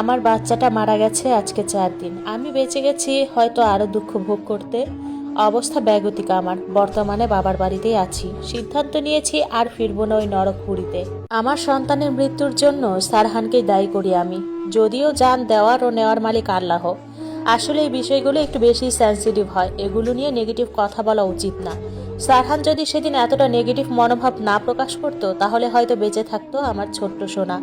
আমার বাচ্চাটা মারা গেছে আজকে চার দিন। আমি বেঁচে গেছি, হয়তো আরও দুঃখ ভোগ করতে। অবস্থা ব্যাগতিক আমার। বর্তমানে বাবার বাড়িতেই আছি। সিদ্ধান্ত নিয়েছি আর ফিরবো না ওই নরকপুরীতে আমার সন্তানের মৃত্যুর জন্য সারহানকেই দায়ী করি আমি। যদিও যান দেওয়ার ও নেওয়ার মালিক আল্লাহ। আসলে এই বিষয়গুলো একটু বেশি সেন্সিটিভ হয়। এগুলো নিয়ে নেগেটিভ কথা বলা উচিত না। সারহান যদি সেদিন এতটা নেগেটিভ মনোভাব না প্রকাশ করতো, তাহলে হয়তো বেঁচে থাকতো আমার ছোট্ট সোনা।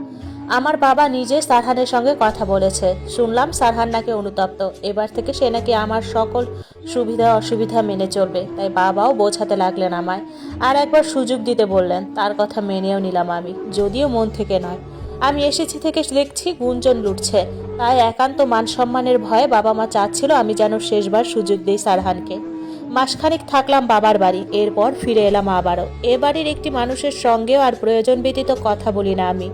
আমার বাবা নিজে সারহানের সঙ্গে কথা বলেছে। শুনলাম সারহান নাকি অনুতপ্ত। এবার থেকে সে নাকি আমার সকল সুবিধা অসুবিধা মেনে চলবে। তাই বাবাও বোঝাতে লাগলেন আমায়। আর একবার সুযোগ দিতে বললেন, তার কথা মেনেও নিলাম আমি, যদিও মন থেকে নয়। আমি এসেছি থেকে দেখছি গুঞ্জন লুটছে। তাই একান্ত মান সম্মানের ভয়ে বাবা মা চাচ্ছিল আমি যেন শেষবার সুযোগ দিই সারহানকে। মাসখানেক থাকলাম বাবার বাড়ি। এরপর ফিরে এলাম আবারও। এ বাড়ির একটি মানুষের সঙ্গেও আর প্রয়োজন ব্যতীত কথা বলি না আমি।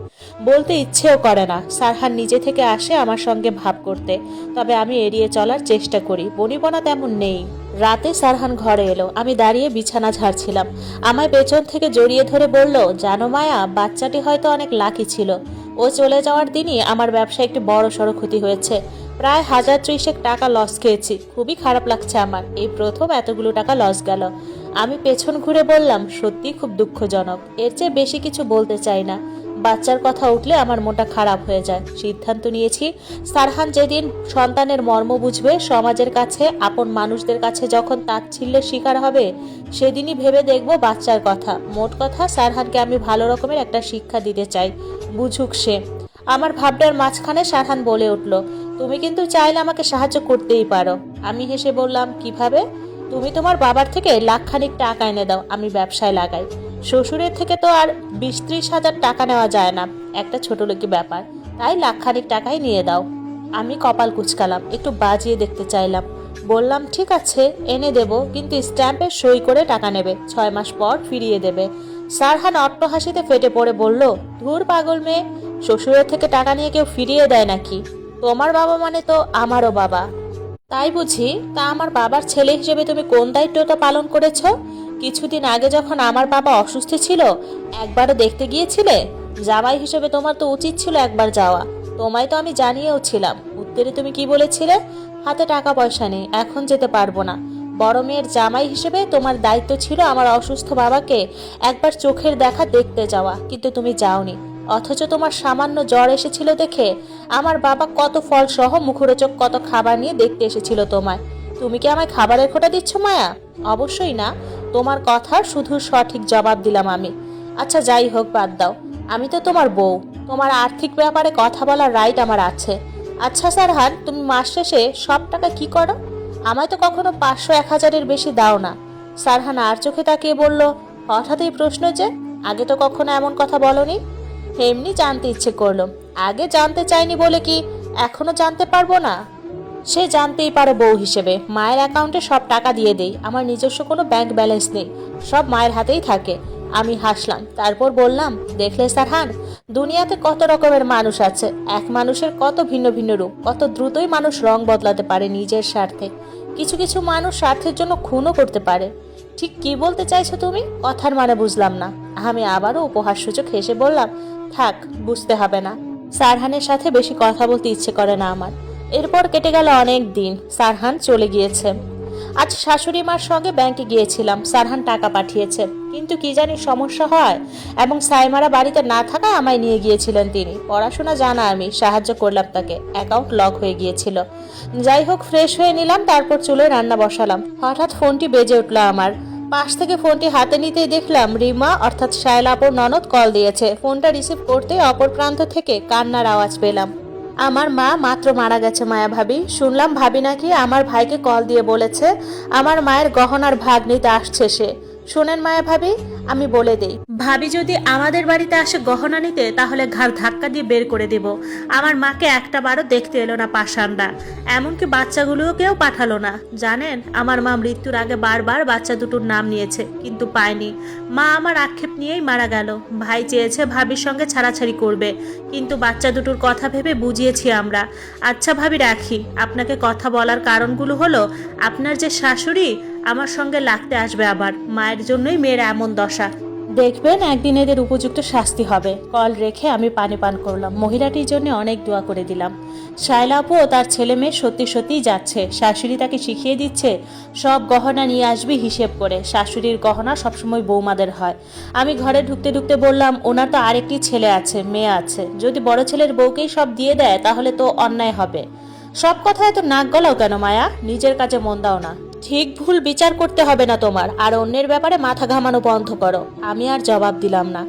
বলতে ইচ্ছেও করে না। সারহান নিজে থেকে আসে আমার সঙ্গে ভাব করতে। তবে আমি এড়িয়ে চলার চেষ্টা করি। বনিবনা তেমন নেই। রাতে সারহান ঘরে এলো। আমি দাঁড়িয়ে বিছানা ঝাড়ছিলাম। আমায় পেছন থেকে জড়িয়ে ধরে বলল, জানো মায়া, বাচ্চাটি হয়তো অনেক লাকি ছিল। ও চলে যাওয়ার দিনই আমার ব্যবসায় একটি বড় সড়ো ক্ষতি হয়েছে। প্রায় হাজার ত্রিশেক টাকা লস খেয়েছি। খুবই খারাপ লাগছে আমার। এই প্রথম এতগুলো টাকা লস গেল। আমি পেছন ঘুরে বললাম সত্যি খুব দুঃখজনক। এর চেয়ে বেশি কিছু বলতে চাই না। বাচ্চার কথা উঠলে আমার মনটা খারাপ হয়ে যায়। সিদ্ধান্ত নিয়েছি, সারহান যেদিন সন্তানের মর্ম বুঝবে, সমাজের কাছে, আপন মানুষদের কাছে যখন তাচ্ছিল্যের শিকার হবে, সেদিনই ভেবে দেখব বাচ্চার কথা। মোট কথা, সারহানকে আমি ভালো রকমের একটা শিক্ষা দিতে চাই, বুঝুক সে। আমার ভাবনার মাঝখানে সারহান বলে উঠল তুমি কিন্তু চাইলে আমাকে সাহায্য করতেই পারো। আমি হেসে বললাম, কীভাবে? তুমি তোমার বাবার থেকে লাখখানিক টাকা এনে দাও, আমি ব্যবসায় লাগাই। শ্বশুরের থেকে তো আর বিশ ত্রিশ হাজার টাকা নেওয়া যায় না। একটা ছোট লোকি ব্যাপার। তাই লাখখানিক টাকাই নিয়ে দাও। আমি কপাল কুচকালাম, একটু বাজিয়ে দেখতে চাইলাম। বললাম, ঠিক আছে, এনে দেব, কিন্তু স্ট্যাম্পে সই করে টাকা নেবে, ছয় মাস পর ফিরিয়ে দেবে। সারহান অট্ট হাসিতে ফেটে পড়ে বলল, ধুর পাগল মেয়ে, শ্বশুরের থেকে টাকা নিয়ে কেউ ফিরিয়ে দেয় নাকি? তোমার বাবা মানে তো আমারও বাবা। তাই বুঝি তা আমার বাবার ছেলে হিসেবে তুমি কোন দায়িত্বটা পালন করেছ? কিছুদিন আগে যখন আমার বাবা অসুস্থ ছিল, একবারও দেখতে গিয়েছিলে? জামাই হিসেবে তোমার তো উচিত ছিল একবার যাওয়া। তোমায় তো আমি জানিয়েও ছিলাম। উত্তরে তুমি কি বলেছিলে? হাতে টাকা পয়সা নেই, এখন যেতে পারব না। বড় মেয়ের জামাই হিসেবে তোমার দায়িত্ব ছিল আমার অসুস্থ বাবাকে একবার চোখের দেখা দেখতে যাওয়া, কিন্তু তুমি যাওনি। অথচ তোমার সামান্য জ্বর এসেছিল দেখে আমার বাবা কত ফল সহ মুখরোচক কত খাবার নিয়ে দেখতে এসেছিল তোমায়। তুমি কি আমায় খাবারের খোটা দিচ্ছ, মায়া? অবশ্যই না। তোমার কথার শুধু সঠিক জবাব দিলাম আমি। আচ্ছা যাই হোক, বাদ দাও। আমি তো তোমার বউ। তোমার আর্থিক ব্যাপারে কথা বলার রাইট আমার আছে। আচ্ছা সারহান, তুমি মাস শেষে সব টাকা কি করো? আমায় তো কখনো পাঁচশো, এক হাজারের বেশি দাও না। সারহান আর চোখে তাকিয়ে বলল, হঠাৎ এই প্রশ্ন যে, আগে তো কখনো এমন কথা বলনি? এমনি জানতে ইচ্ছে করল। আগে জানতে চাইনি বলে কি এখনও জানতে পারব না? সে জানতেই পারে বউ হিসেবে। মায়ের অ্যাকাউন্টে সব টাকা দিয়ে দেই। আমার নিজস্ব কোনো ব্যাংক ব্যালেন্স নেই। সব মায়ের হাতেই থাকে। আমি হাসলাম। তারপর বললাম, দেখলে সারহান, দুনিয়াতে কত রকমের মানুষ আছে। এক মানুষের কত ভিন্ন ভিন্ন রূপ। কত দ্রুতই মানুষ রং বদলাতে পারে নিজের স্বার্থে। কিছু কিছু মানুষ স্বার্থের জন্য খুনও করতে পারে। ঠিক কি বলতে চাইছো তুমি? কথার মানে বুঝলাম না। আমি আবারও উপহার উপহাসসূচক হেসে বললাম থাক, বুঝতে হবে না। সারহানের সাথে বেশি কথা বলতে ইচ্ছে করে না আমার। এরপর কেটে গেল অনেক দিন, সারহান চলে গিয়েছে। আজ শাশুড়ি মার সঙ্গে ব্যাংকে গিয়েছিলাম, সারহান টাকা পাঠিয়েছে। কিন্তু কি জানি সমস্যা হয়, এবং সাইমারা বাড়িতে না থাকায় আমায় নিয়ে গিয়েছিলেন তিনি। পড়াশোনা জানা আমি, সাহায্য করলাম তাকে, অ্যাকাউন্ট লক হয়ে গিয়েছিল। যাই হোক, ফ্রেশ হয়ে নিলাম, তারপর চুলে রান্না বসালাম। হঠাৎ ফোনটি বেজে উঠল আমার। পাশ থেকে ফোনটি হাতে নিতেই দেখলাম রিমা, অর্থাৎ শায়লাপুর ননদ, কল দিয়েছে। ফোনটা রিসিভ করতে অপর প্রান্ত থেকে কান্নার আওয়াজ পেলাম। আমার মা মাত্র মারা গেছে, মায়া ভাবি। শুনলাম ভাবি নাকি আমার ভাইকে কল দিয়ে বলেছে, আমার মায়ের গহনার ভাগ নিতে আসছে সে। শোনেন মায়া ভাবি, আমি বলে দেই। ভাবি যদি আমাদের বাড়িতে আসে গহনা নিতে, তাহলে ঘাড় ধাক্কা দিয়ে বের করে দেব। আমার মাকে একটা বারও দেখতে এলো না পাষাণরা। এমনকি বাচ্চাগুলোকেও পাঠালো না। জানেন, আমার মা মৃত্যুর আগে বারবার বাচ্চা দুটোর নাম নিয়েছে, কিন্তু পায়নি। মা আমার আক্ষেপ নিয়েই মারা গেল। ভাই চেয়েছে ভাবির সঙ্গে ছাড়াছাড়ি করবে, কিন্তু বাচ্চা দুটোর কথা ভেবে বুঝিয়েছি আমরা। আচ্ছা ভাবি, রাখি। আপনাকে কথা বলার কারণগুলো হলো, আপনার যে শাশুড়ি, আমার সঙ্গে লাগতে আসবে আবার। মায়ের জন্যই মেয়ের এমন দশা। দেখবেন একদিন এদের উপযুক্ত শাস্তি হবে। কল রেখে আমি পানি পান করলাম। মহিলাটির জন্য অনেক দোয়া করে দিলাম। শায়লা আপু ও তার ছেলে মেয়ে সত্যি সত্যিই যাচ্ছে। শাশুড়ি তাকে শিখিয়ে দিচ্ছে, সব গহনা নিয়ে আসবি হিসেব করে। শাশুড়ির গহনা সবসময় বৌমাদের হয়। আমি ঘরে ঢুকতে ঢুকতে বললাম, ওনার তো আরেকটি ছেলে আছে, মেয়ে আছে। যদি বড় ছেলের বউকেই সব দিয়ে দেয়, তাহলে তো অন্যায় হবে। সব কথায় তো নাক গলাও কেন মায়া? নিজের কাজে মন দাও না। ঠিক ভুল বিচার করতে হবে না তোমার, আর অন্যের ব্যাপারে মাথা ঘামানো বন্ধ করো। আমি আর জবাব দিলাম না।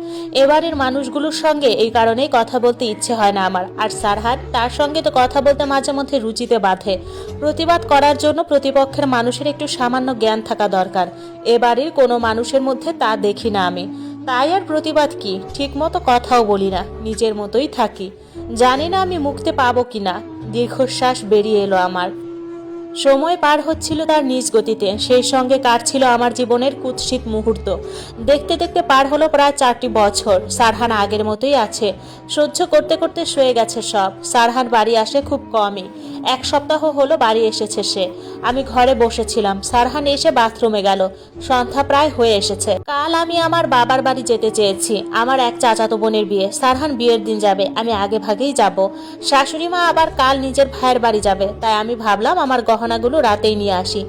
এবারের মানুষগুলোর সঙ্গে এই কারণেই কথা বলতে ইচ্ছে হয় না আমার, আর সারহাত তার সঙ্গে তো কথা বলতে মাঝে মধ্যে রুচিতে বাঁধে। প্রতিবাদ করার জন্য প্রতিপক্ষের মানুষের একটু সামান্য জ্ঞান থাকা দরকার। এবারের কোনো মানুষের মধ্যে তা দেখি না আমি। তাই আর প্রতিবাদ কি? ঠিক মতো কথাও বলি না, নিজের মতোই থাকি। জানি না আমি মুক্তি পাবো কিনা। দীর্ঘশ্বাস বেরিয়ে এলো আমার। সময় পার হচ্ছিল তার নিজ গতিতে। সেই সঙ্গে কাটছিল আমার জীবনের কুৎসিত মুহূর্ত। দেখতে দেখতে পার হলো প্রায় চারটি বছর। সারহান আগের মতোই আছে। সহ্য করতে করতে শুয়ে গেছে সব। সারহান বাড়ি আসে খুব কমই। এক সপ্তাহ হলো বাড়ি এসেছে সে। আমি ঘরে বসেছিলাম। সারহান এসে বাথরুমে গেল। সন্ধ্যা প্রায় হয়ে এসেছে। কাল আমি আমার বাবার বাড়ি যেতে চেয়েছি। আমার এক চাচাতো বোনের বিয়ে। সারহান বিয়ের দিন যাবে। আমি আগে ভাগেই যাব। শাশুড়ি মা আবার কাল নিজের ভাইয়ের বাড়ি যাবে। তাই আমি ভাবলাম আমার গহনাগুলো রাতেই নিয়ে আসি।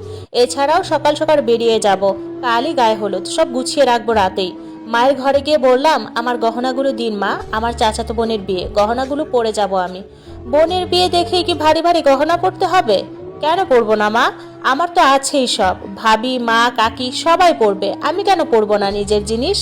এছাড়াও সকাল সকাল বেরিয়ে যাব। কালই গায়ে হলুদ, সব গুছিয়ে রাখব রাতেই। মায়ের ঘরে গিয়ে বললাম, আমার গহনাগুলো দিন মা, আমার চাচাতো বোনের বিয়ে, গহনাগুলো পরে যাব আমি। বোনের বিয়ে দেখে কি ভারী ভারী গহনা পড়তে হবে? কেন পরবো না মা? আমার তো আছেই সব। ভাবি, মা, কাকি সবাই পরবে, আমি কেন পরবো না নিজের জিনিস?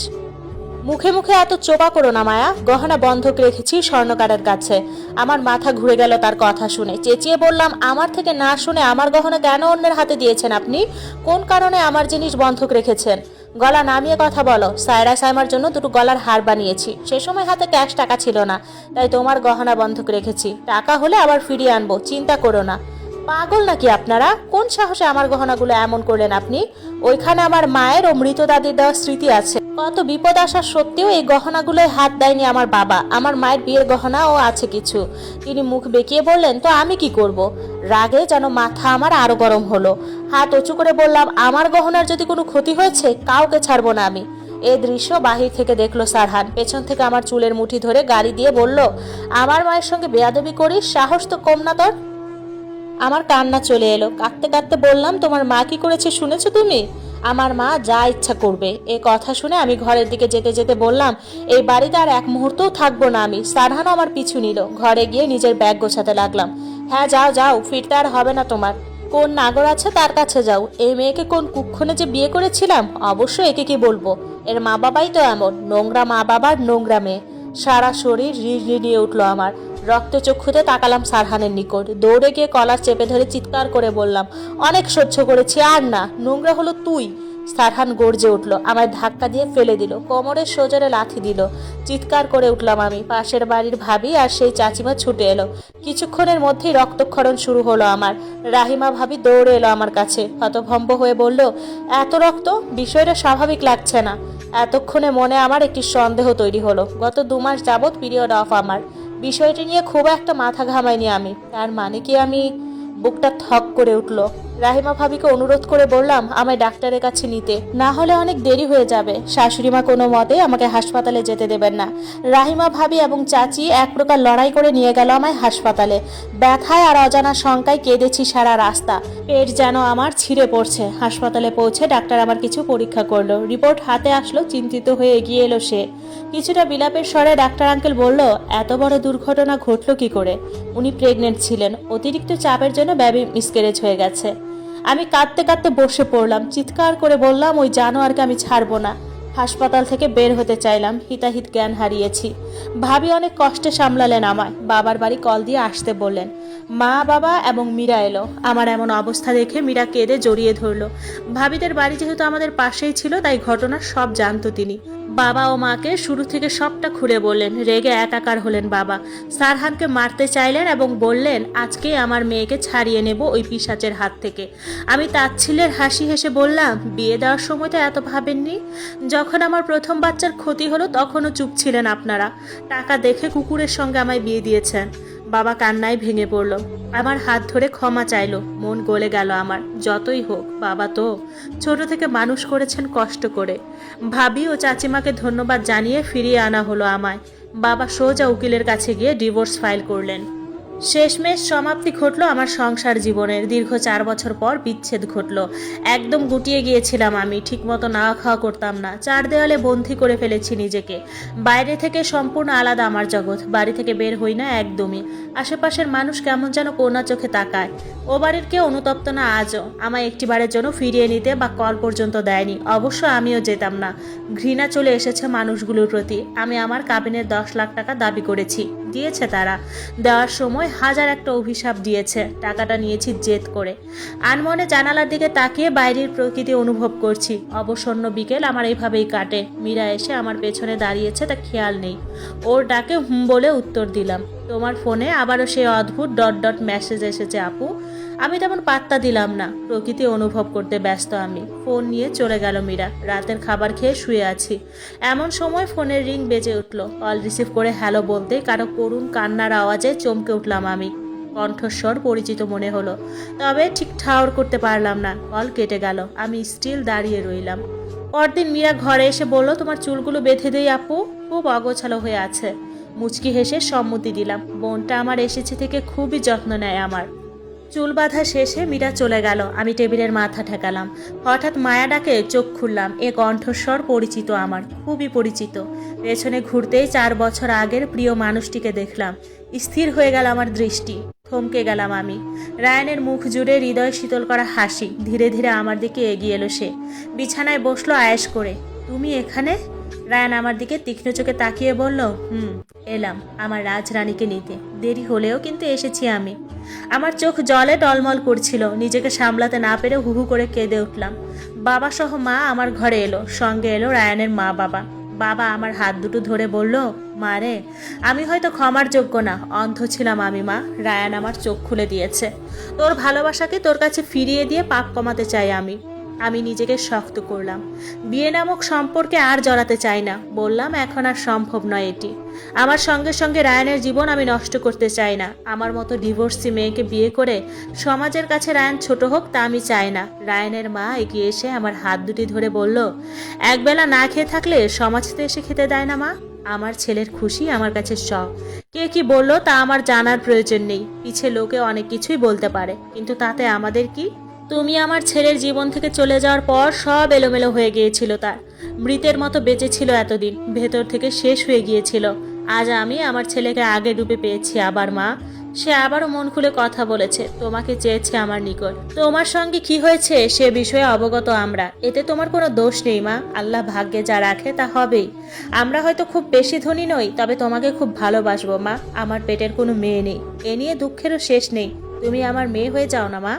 মুখে মুখে এত চোপা করো না, মায়া। গহনা বন্ধক রেখেছি স্বর্ণকারের কাছে। আমার মাথা ঘুরে গেল তার কথা শুনে। চেঁচিয়ে বললাম, আমার থেকে না শুনে আমার গহনা কেন অন্যের হাতে দিয়েছেন আপনি? কোন কারণে আমার জিনিস বন্ধক রেখেছেন? গলা নামিয়ে কথা বলো। সায়রা সাইমার জন্য দুটো গলার হার বানিয়েছি। সে সময় হাতে ক্যাশ টাকা ছিল না, তাই তোমার গহনা বন্ধক রেখেছি। টাকা হলে আবার ফিরিয়ে আনব, চিন্তা করো না। পাগল নাকি আপনারা? কোন সাহসে আমার গহনাগুলো এমন করলেন আপনি? ওইখানে আমার মায়ের ও মৃত দাদির দেওয়া স্মৃতি আছে। কত বিপদ আসা সত্ত্বেও এই গহনাগুলোয় হাত দেয়নি আমার বাবা। আমার মায়ের বিয়ের গহনাও আছে কিছু। তিনি মুখ বেঁকিয়ে বললেন, তো আমি কি করব? রাগে যেন মাথা আমার আরও গরম হলো। হাত উঁচু করে বললাম, আমার গহনার যদি কোনো ক্ষতি হয়েছে, কাউকে ছাড়বো না আমি। এ দৃশ্য বাহির থেকে দেখল সারহান। পেছন থেকে আমার চুলের মুঠি ধরে গাড়ি দিয়ে বলল, আমার মায়ের সঙ্গে বেয়াদবি করিস, সাহস তো কম না তোর। আমার কান্না চলে এলো। কাঁদতে কাঁদতে বললাম, তোমার মা কি করেছে শুনেছো তুমি? আমার মা যা ইচ্ছা করবে। এ কথা শুনে আমি ঘরের দিকে যেতে যেতে বললাম, এই বাড়িতে আর এক মুহূর্তও থাকব না আমি। সারহানও আমার পিছু নিল। ঘরে গিয়ে নিজের ব্যাগ গোছাতে লাগলাম। হ্যাঁ যাও যাও, ফিরতে আর হবে না তোমার। কোন নাগর আছে তার কাছে যাও। এই মেয়েকে কোন কুক্ষণে যে বিয়ে করেছিলাম অবশ্যই একে কি বলব? এর মা বাবাই তো এমন, নোংরা মা বাবার নোংরা মেয়ে। সারা শরীর রিড় নিয়ে উঠল আমার। রক্তচক্ষুতে তাকালাম সারহানের নিকট। দৌড়ে গিয়ে কলার চেপে ধরে চিৎকার করে বললাম, অনেক সহ্য করেছি, আর না, নোংরা হলো তুই। সারহান গর্জে উঠল, আমায় ধাক্কা দিয়ে ফেলে দিল, কোমরের সোজরে লাথি দিল। চিৎকার করে উঠলাম আমি, পাশের বাড়ির ভাবি আর সেই চাচিমা ছুটে এলো। কিছুক্ষণের মধ্যেই রক্তক্ষরণ শুরু হলো আমার। রাহিমা ভাবি দৌড়ে এলো আমার কাছে, হতভম্ব হয়ে বলল, এত রক্ত? বিষয়টা স্বাভাবিক লাগছে না। এতক্ষণে মনে আমার একটি সন্দেহ তৈরি হলো। গত দু মাস যাবৎ পিরিয়ড অফ আমার। বিষয়টি নিয়ে খুব একটা মাথা ঘামাইনি আমি। তার মানে কি আমি বুকটা থক করে উঠল। রাহিমা ভাবিকে অনুরোধ করে বললাম, আমায় ডাক্তারের কাছে নিতে। না হলে অনেক দেরি হয়ে যাবে। শাশুড়িমা কোনো মতে আমাকে হাসপাতালে যেতে দেবেন না। রাহিমা ভাবি এবং চাচি এক প্রকার লড়াই করে নিয়ে গেল আমায় হাসপাতালে। ব্যথায় আর অজানা শঙ্কায় কেঁদেছি সারা রাস্তা। পেট যেন আমার ছিঁড়ে পড়ছে। হাসপাতালে পৌঁছে ডাক্তার আমার কিছু পরীক্ষা করল। রিপোর্ট হাতে আসলো, চিন্তিত হয়ে এগিয়ে এলো সে। কিছুটা বিলাপের স্বরে ডাক্তার আঙ্কেল বলল, এত বড় দুর্ঘটনা ঘটলো কি করে? উনি প্রেগনেন্ট ছিলেন। অতিরিক্ত চাপের জন্য বেবি মিসক্যারেজ হয়ে গেছে। আমি কাঁদতে কাঁদতে বসে পড়লাম, চিৎকার করে বললাম, ওই জানোয়ারকে আমি ছাড়বো না। হাসপাতাল থেকে বের হতে চাইলাম, হিতাহিত জ্ঞান হারিয়েছি। ভাবি অনেক কষ্টে সামলালেন আমায়, বাবার বাড়ি কল দিয়ে আসতে বললেন, মা, বাবা এবং মীরা এলো। আমার এমন অবস্থা দেখে মীরা কেঁদে জড়িয়ে ধরলো। ভাবিদের বাড়ি যেহেতু আমাদের পাশেই ছিল, তাই ঘটনা সব জানতো তিনি। বাবা ও মাকে শুরু থেকে সবটা খুলে বললেন, রেগে একাকার হলেন বাবা। সারহানকে মারতে চাইলেন এবং বললেন, আজকে আমার মেয়েকে ছাড়িয়ে নেব ওই পিসাচের হাত থেকে। আমি তাচ্ছিলের হাসি হেসে বললাম, বিয়ে দেওয়ার সময় তো এত ভাবেননি? যখন আমার প্রথম বাচ্চার ক্ষতি হলো তখনও চুপ ছিলেন আপনারা। টাকা দেখে কুকুরের সঙ্গে আমায় বিয়ে দিয়েছেন। বাবা কান্নায় ভেঙে পড়ল। আমার হাত ধরে ক্ষমা চাইলো। মন গলে গেল আমার। যতই হোক, বাবা তো ছোট থেকে মানুষ করেছেন কষ্ট করে। ভাবি ও চাচিমাকে ধন্যবাদ জানিয়ে ফিরিয়ে আনা হলো আমায়। বাবা সোজা উকিলের কাছে গিয়ে ডিভোর্স ফাইল করলেন। শেষমেশ সমাপ্তি ঘটলো আমার সংসার জীবনের। দীর্ঘ চার বছর পর বিচ্ছেদ ঘটলো। একদম গুটিয়ে গিয়েছিলাম আমি, ঠিকমতো না খাওয়া করতাম না। চার দেওয়ালে বন্দি করে ফেলেছি নিজেকে। বাইরে থেকে সম্পূর্ণ আলাদা আমার জগৎ, বাড়ি থেকে বের হই না একদমই। আশেপাশের মানুষ কেমন যেন কোনা চোখে তাকায়। ও বাড়ির কেউ অনুতপ্ত না আজও। আমায় একটিবারের জন্য ফিরিয়ে নিতে বা কল পর্যন্ত দেয়নি। অবশ্য আমিও যেতাম না। ঘৃণা চলে এসেছে মানুষগুলোর প্রতি। আমি আমার কাবিনের দশ লাখ টাকা দাবি করেছি। দিয়েছে তারা। দেওয়ার সময় হাজার একটা অভিশাপ দিয়েছে। টাকাটা নিয়েছি জেদ করে। আনমনে জানালার দিকে তাকিয়ে বাইরের প্রকৃতি অনুভব করছি। অবসন্ন বিকেল আমার এইভাবেই কাটে। মীরা এসে আমার পেছনে দাঁড়িয়েছে, তা খেয়াল নেই। ওর ডাকে হুম বলে উত্তর দিলাম। তোমার ফোনে আবারও সেই অদ্ভুত ডট ডট মেসেজ এসেছে, আপু। আমি তেমন পাত্তা দিলাম না। প্রকৃতি অনুভব করতে ব্যস্ত আমি। ফোন নিয়ে চলে গেল মীরা। রাতের খাবার খেয়ে শুয়ে আছি। এমন সময় ফোনের রিং বেজে উঠল। কল রিসিভ করে হ্যালো বলতে কারও করুণ কান্নার আওয়াজে চমকে উঠলাম আমি। কণ্ঠস্বর পরিচিত মনে হলো। তবে ঠিক ঠাওর করতে পারলাম না। কল কেটে গেল। আমি স্টিল দাঁড়িয়ে রইলাম। পরদিন মীরা ঘরে এসে বলল, তোমার চুলগুলো বেঁধে দেই আপু। খুব অগোছালো হয়ে আছে। মুচকি হেসে সম্মতি দিলাম। বোনটা আমার এসেছে থেকে খুবই যত্ন নেয় আমার। চুল বাঁধা শেষে মীরা চলে গেল। আমি টেবিলের মাথা ঠেকালাম। হঠাৎ মায়া ডাকে চোখ খুললাম। এ কণ্ঠস্বর পরিচিত আমার, খুবই পরিচিত। পেছনে ঘুরতেই চার বছর আগের প্রিয় মানুষটিকে দেখলাম। স্থির হয়ে গেল আমার দৃষ্টি। থমকে গেলাম আমি। রায়নের মুখ জুড়ে হৃদয় শীতল করা হাসি। ধীরে ধীরে আমার দিকে এগিয়ে এলো সে। বিছানায় বসল আয়েশ করে। তুমি এখানে? রায়ান আমার দিকে তীক্ষ্ণ চোখে তাকিয়ে বলল, হুম, এলাম। আমার রাজরানীকে নিতে। দেরি হলেও কিন্তু এসেছি আমি। আমার চোখ জলে টলমল করছিল। নিজেকে সামলাতে না পেরে হুহু করে কেঁদে উঠলাম। বাবা সহ মা আমার ঘরে এলো। সঙ্গে এলো রায়ানের মা বাবা। বাবা আমার হাত দুটো ধরে বলল, মা রে, আমি হয়তো ক্ষমার যোগ্য না। অন্ধ ছিলাম আমি, মা। রায়ান আমার চোখ খুলে দিয়েছে। তোর ভালোবাসাকে তোর কাছে ফিরিয়ে দিয়ে পাপ কমাতে চাই আমি। আমি নিজেকে শক্ত করলাম। বিয়ে নামক সম্পর্কে আর জড়াতে চাই না। বললাম, এখন আর সম্ভব নয় এটি। আমার সঙ্গে সঙ্গে রায়ানের জীবন আমি নষ্ট করতে চাই না। আমার মতো ডিভোর্সি মেয়েকে বিয়ে করে সমাজের কাছে রায়ান ছোট হোক তা আমি চাই না। রায়ানের মা এগিয়ে এসে আমার হাত দুটি ধরে বলল, একবেলা না খেয়ে থাকলে সমাজ তো এসে খেতে দেয় না মা? আমার ছেলের খুশি আমার কাছে সব। কে কি বলল তা আমার জানার প্রয়োজন নেই। পিছে লোকে অনেক কিছুই বলতে পারে, কিন্তু তাতে আমাদের কি তুমি আমার ছেলের জীবন থেকে চলে যাওয়ার পর সব এলোমেলো হয়ে গিয়েছিল তার। মৃতের মতো বেঁচে ছিল এতদিন, ভেতর থেকে শেষ হয়ে গিয়েছিল। আজ আমি আমার ছেলেকে আগে ডুবে পেয়েছি, আবার মা। সে আবারও মন খুলে কথা বলেছে, তোমাকে চেয়েছে আমার নিকট। তোমার সঙ্গে কি হয়েছে সে বিষয়ে অবগত আমরা। এতে তোমার কোনো দোষ নেই মা। আল্লাহ ভাগ্যে যা রাখে তা হবেই। আমরা হয়তো খুব বেশি ধনী নই, তবে তোমাকে খুব ভালোবাসবো মা। আমার পেটের কোনো মেয়ে নেই। এ নিয়ে দুঃখেরও শেষ নেই। তুমি আমার মেয়ে হয়ে যাও না মা।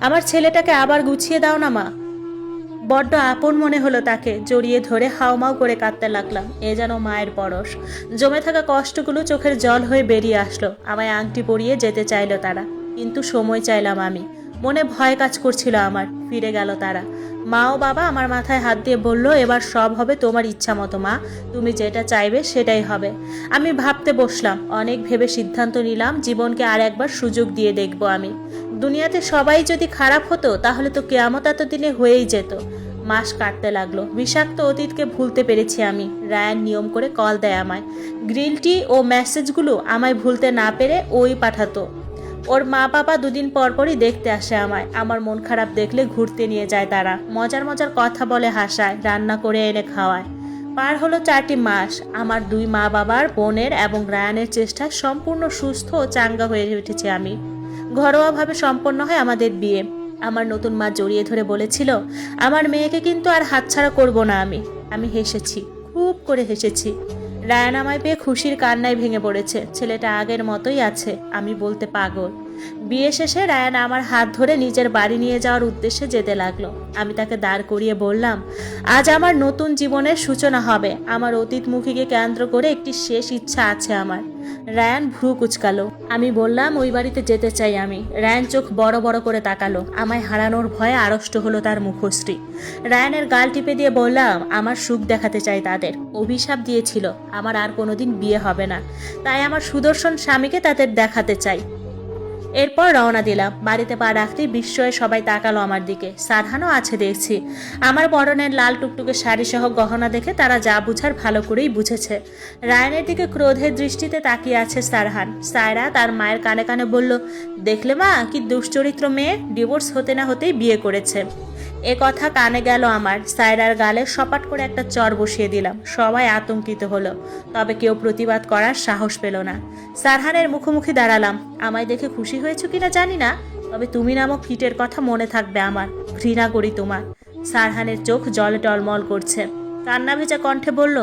আমার ছেলেটাকে আবার গুছিয়ে দাও না, মা। বড্ড আপন মনে হলো তাকে। জড়িয়ে ধরে হাওমাও করে কাঁদতে লাগলাম। এ যেন মায়ের পরশ। জমে থাকা কষ্টগুলো চোখের জল হয়ে বেরিয়ে আসলো। আমায় আংটি পরিয়ে যেতে চাইলো তারা। কিন্তু সময় চাইলাম আমি। মনে ভয় কাজ করছিল আমার। ফিরে গেল তারা। মা ও বাবা আমার মাথায় হাত দিয়ে বলল, এবার সব হবে তোমার ইচ্ছা মতো, মা। তুমি যেটা চাইবে সেটাই হবে। আমি ভাবতে বসলাম। অনেক ভেবে সিদ্ধান্ত নিলাম, জীবনকে আর একবার সুযোগ দিয়ে দেখব আমি। দুনিয়াতে সবাই যদি খারাপ হতো, তাহলে তো কেয়ামত এতদিনে হয়েই যেত। মাস কাটতে লাগল। বিষাক্ত অতীতকে ভুলতে পেরেছি আমি। রায়ান নিয়ম করে কল দেয় আমায়। গ্রিল টি ও মেসেজগুলো আমায় ভুলতে না পেরে ওই পাঠাতো। ওর মা বাবা দুদিন পর পরই দেখতে আসে আমায়। আমার মন খারাপ দেখলে ঘুরতে নিয়ে যায় তারা। মজার মজার কথা বলে হাসায়, রান্না করে এনে খাওয়ায়। পার হলো চারটি মাস। আমার দুই মা বাবার বোনের এবং রায়ানের চেষ্টায় সম্পূর্ণ সুস্থ ও চাঙ্গা হয়ে উঠেছি আমি। ঘরোয়াভাবে সম্পন্ন হয় আমাদের বিয়ে। আমার নতুন মা জড়িয়ে ধরে বলেছিল, আমার মেয়েকে কিন্তু আর হাতছাড়া করব না আমি। আমি হেসেছি, খুব করে হেসেছি। রায়ান আমায় পেয়ে খুশির কান্নায় ভেঙে পড়েছে। ছেলেটা আগের মতোই আছে, আমি বলতে পাগল। বিয়ে শেষে রায়ান আমার হাত ধরে নিজের বাড়ি নিয়ে যাওয়ার উদ্দেশ্যে যেতে লাগল। আমি তাকে দাঁড় করিয়ে বললাম, আজ আমার নতুন জীবনের সূচনা হবে। আমার অতীত মুখীকে কেন্দ্র করে একটি শেষ ইচ্ছা আছে আমার। রায়ান ভ্রু কুচকালো। আমি বললাম, ওই বাড়িতে যেতে চাই আমি। রায়ান চোখ বড় বড় করে তাকালো। আমায় হারানোর ভয়ে আড়ষ্ট হলো তার মুখশ্রী। রায়ানের গাল টিপে দিয়ে বললাম, আমার সুখ দেখাতে চাই তাদের। অভিশাপ দিয়েছিল, আমার আর কোনোদিন বিয়ে হবে না। তাই আমার সুদর্শন স্বামীকে তাদের দেখাতে চাই। এরপর রওনা দিলাম। বাড়িতে পা রাখতে বিস্ময়ে সবাই তাকালো আমার দিকে। সারহানও আছে দেখছি। আমার বরণের লাল টুকটুকে শাড়ি সহ গহনা দেখে তারা যা বুঝার ভালো করেই বুঝেছে। রায়নের দিকে ক্রোধের দৃষ্টিতে তাকিয়ে আছে সারহান। সায়রা তার মায়ের কানে কানে বলল, দেখলে মা, কি দুশ্চরিত্র মেয়ে? ডিভোর্স হতে না হতেই বিয়ে করেছে। এ কথা কানে গেল আমার। সায়রার গালে সপাট করে একটা চর বসিয়ে দিলাম। সবাই আতঙ্কিত হলো, তবে কেউ প্রতিবাদ করার সাহস পেল না। সারহানের মুখোমুখি দাঁড়ালাম। আমায় দেখে খুশি হয়েছো কিনা জানি না, তবে তুমি নামক ফিটের কথা মনে থাকবে আমার ঘৃণা করি তোমার। সারহানের চোখ জলে টলমল করছে। কান্না ভেজা কণ্ঠে বলল,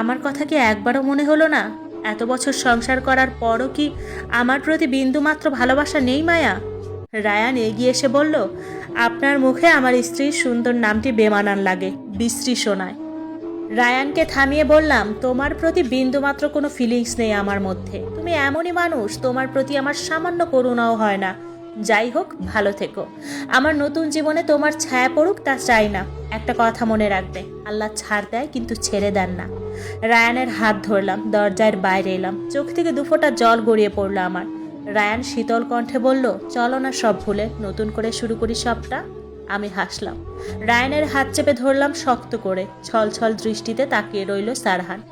আমার কথা কি একবারও মনে হলো না? এত বছর সংসার করার পরও কি আমার প্রতি বিন্দুমাত্র ভালোবাসা নেই মায়া? রায়ান এগিয়ে এসে বলল আপনার মুখে আমার স্ত্রীর সুন্দর নামটি বেমানান লাগে, বিশ্রী শোনায় রায়ানকে থামিয়ে বললাম, তোমার প্রতি বিন্দুমাত্র কোনো ফিলিংস নেই আমার মধ্যে। তুমি এমনই মানুষ, তোমার প্রতি আমার সামান্য করুণাও হয় না। যাই হোক, ভালো থেকো। আমার নতুন জীবনে তোমার ছায়া পড়ুক, তা চাই না। একটা কথা মনে রাখবে, আল্লাহ ছাড় দেয়, কিন্তু ছেড়ে দেন না। রায়ানের হাত ধরলাম, দরজার বাইরে এলাম। চোখ থেকে দুফোঁটা জল গড়িয়ে পড়ল আমার। রায়ান শীতল কণ্ঠে বলল, চলো না সব ভুলে, নতুন করে শুরু করি সবটা। আমি হাসলাম। রায়ানের হাত চেপে ধরলাম শক্ত করে ছল ছল দৃষ্টিতে তাকিয়ে রইল সারহান।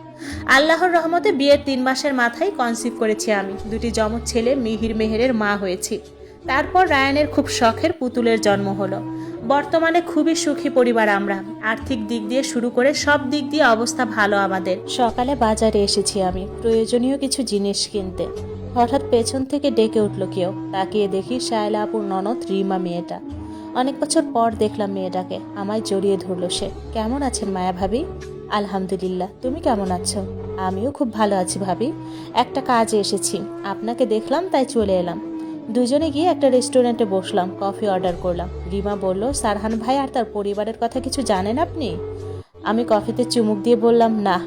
আল্লাহর রহমতে বিয়ের তিন মাসের মাথায় কনসিভ করেছি আমি, দুটি যমজ ছেলে, মিহির মেহেরের মা হয়েছি। তারপর রায়ানের খুব শখের পুতুলের জন্ম হলো। বর্তমানে খুবই সুখী পরিবার আমরা, আর্থিক দিক দিয়ে শুরু করে সব দিক দিয়ে অবস্থা ভালো আমাদের। সকালে বাজারে এসেছি আমি, প্রয়োজনীয় কিছু জিনিস কিনতে। হঠাৎ পেছন থেকে ডেকে উঠল কেউ। তাকিয়ে দেখি শায়লা আপুর ননদ রিমা মেয়েটা। অনেক বছর পর দেখলাম মেয়েটাকে। আমায় জড়িয়ে ধরলো সে। কেমন আছেন মায়া ভাবি? আলহামদুলিল্লাহ। তুমি কেমন আছো? আমিও খুব ভালো আছি ভাবি। একটা কাজে এসেছি। আপনাকে দেখলাম, তাই চলে এলাম। দুজনে গিয়ে একটা রেস্টুরেন্টে বসলাম, কফি অর্ডার করলাম। রিমা বলল, সারহান ভাই আর তার পরিবারের কথা কিছু জানেন আপনি? আমি কফিতে চুমুক দিয়ে বললাম, না।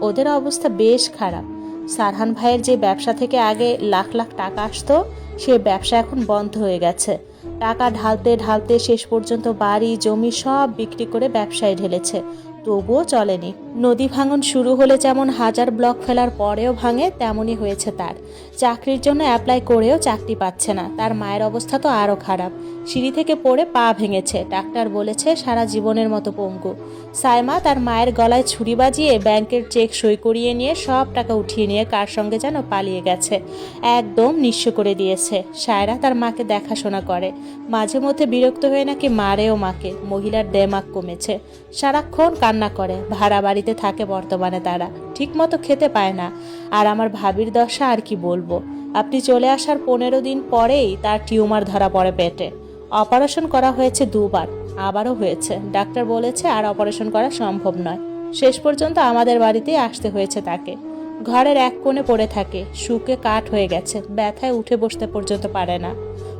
ওদের অবস্থা বেশ খারাপ। সারহান ভাইয়ের যে ব্যবসা থেকে আগে লাখ লাখ টাকা আসতো, সে ব্যবসা এখন বন্ধ হয়ে গেছে। টাকা ঢালতে ঢালতে শেষ পর্যন্ত বাড়ি, জমি সব বিক্রি করে ব্যবসায় ঢেলেছে। তবুও চলেনি। নদী ভাঙন শুরু হলে যেমন হাজার ব্লক ফেলার পরেও ভাঙে, তেমনই হয়েছে তার। চাকরির জন্য অ্যাপ্লাই করেও চাকরি পাচ্ছে না। তার মায়ের অবস্থা তো আরও খারাপ। সিঁড়ি থেকে পড়ে পা ভেঙেছে, ডাক্তার বলেছে সারা জীবনের মতো পঙ্গু। সাইমা তার মায়ের গলায় ছুরি বাজিয়ে ব্যাংকের চেক সই করিয়ে নিয়ে সব টাকা উঠিয়ে নিয়ে কার সঙ্গে যেন পালিয়ে গেছে, একদম নিঃস্ব করে দিয়েছে। সায়রা তার মাকে দেখাশোনা করে। মাঝে মধ্যে বিরক্ত হয়ে নাকি মারেও মাকে। মহিলার দেমাগ কমেছে। সারাক্ষণ কান্না করে। ভাড়া বাড়িতে থাকে বর্তমানে তারা। ঠিকমতো খেতে পায় না। আর আমার ভাবির দশা আর কি বলব? আপনি চলে আসার পনেরো দিন পরেই তার টিউমার ধরা পড়ে পেটে। অপারেশন করা হয়েছে দুবার, আবারও হয়েছে। ডাক্তার বলেছে আর অপারেশন করা সম্ভব নয়। শেষ পর্যন্ত আমাদের বাড়িতেই আসতে হয়েছে তাকে। ঘরের এক কোণে পড়ে থাকে। শুকে কাঠ হয়ে গেছে। ব্যথায় উঠে বসতে পর্যন্ত পারে না।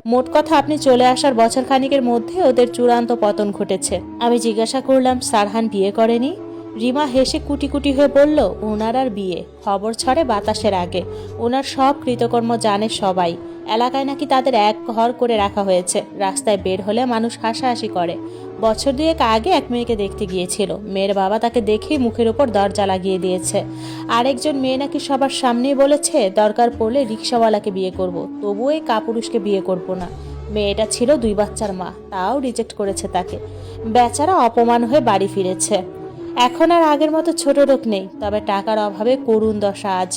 মোট কথা, আপনি চলে আসার বছর খানিকের মধ্যে ওদের চূড়ান্ত পতন ঘটেছে। আমি জিজ্ঞাসা করলাম, সারহান বিয়ে করেনি? রিমা হেসে কুটি কুটি হয়ে বলল ওনার আর বিয়ে। খবর ছড়ে বাতাসের আগে। ওনার সব কৃতকর্ম জানে সবাই। এলাকায় নাকি তাদের এক ঘর করে রাখা হয়েছে। রাস্তায় বের হলে মানুষ হাসাহাসি করে। বছর দুয়েক আগে এক মেয়েকে দেখতে গিয়েছিল। মেয়ের বাবা তাকে দেখেই মুখের ওপর দরজা লাগিয়ে দিয়েছে। আরেকজন মেয়ে নাকি সবার সামনেই বলেছে, দরকার পড়লে রিক্সাওয়ালাকে বিয়ে করব। তবুও এই কাপুরুষকে বিয়ে করব না। মেয়েটা ছিল দুই বাচ্চার মা। তাও রিজেক্ট করেছে তাকে। বেচারা অপমান হয়ে বাড়ি ফিরেছে। এখন আর আগের মতো ছোট লোক নেই, তবে টাকার অভাবে করুণ দশা আজ।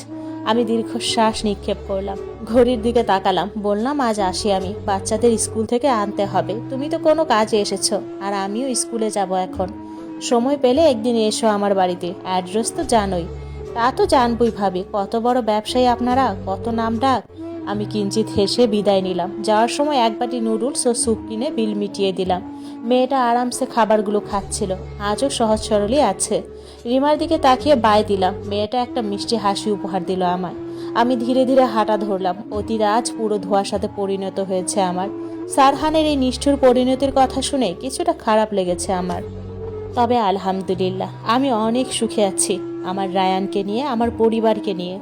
আমি দীর্ঘশ্বাস নিক্ষেপ করলাম, ঘড়ির দিকে তাকালাম, বললাম, আজ আসি আমি, বাচ্চাদের স্কুল থেকে আনতে হবে। তুমি তো কোনো কাজে এসেছ, আর আমিও স্কুলে যাব এখন। সময় পেলে একদিন এসো আমার বাড়িতে, অ্যাড্রেস তো জানোই। তা তো জানবই ভাবি, কত বড় ব্যবসায়ী আপনারা, কত নাম ডাক? আমি কিঞ্চিত হেসে বিদায় নিলাম, যাওয়ার সময় এক বাটি নুডলস ও স্যুপ কিনে বিল মিটিয়ে দিলাম। মেয়েটা আরামসে খাবারগুলো খাচ্ছিল। আজও সহজ সরলই আছে। রিমার দিকে তাকিয়ে বাই দিলাম। মেয়েটা একটা মিষ্টি হাসি উপহার দিল আমায়। আমি ধীরে ধীরে হাঁটা ধরলাম। অতীত অতিরাজ পুরো ধোয়ার সাথে পরিণত হয়েছে আমার। সারহানের এই নিষ্ঠুর পরিণতির কথা শুনে কিছুটা খারাপ লেগেছে আমার। তবে আলহামদুলিল্লাহ, আমি অনেক সুখে আছি। আমার রায়ানকে নিয়ে, আমার পরিবারকে নিয়ে।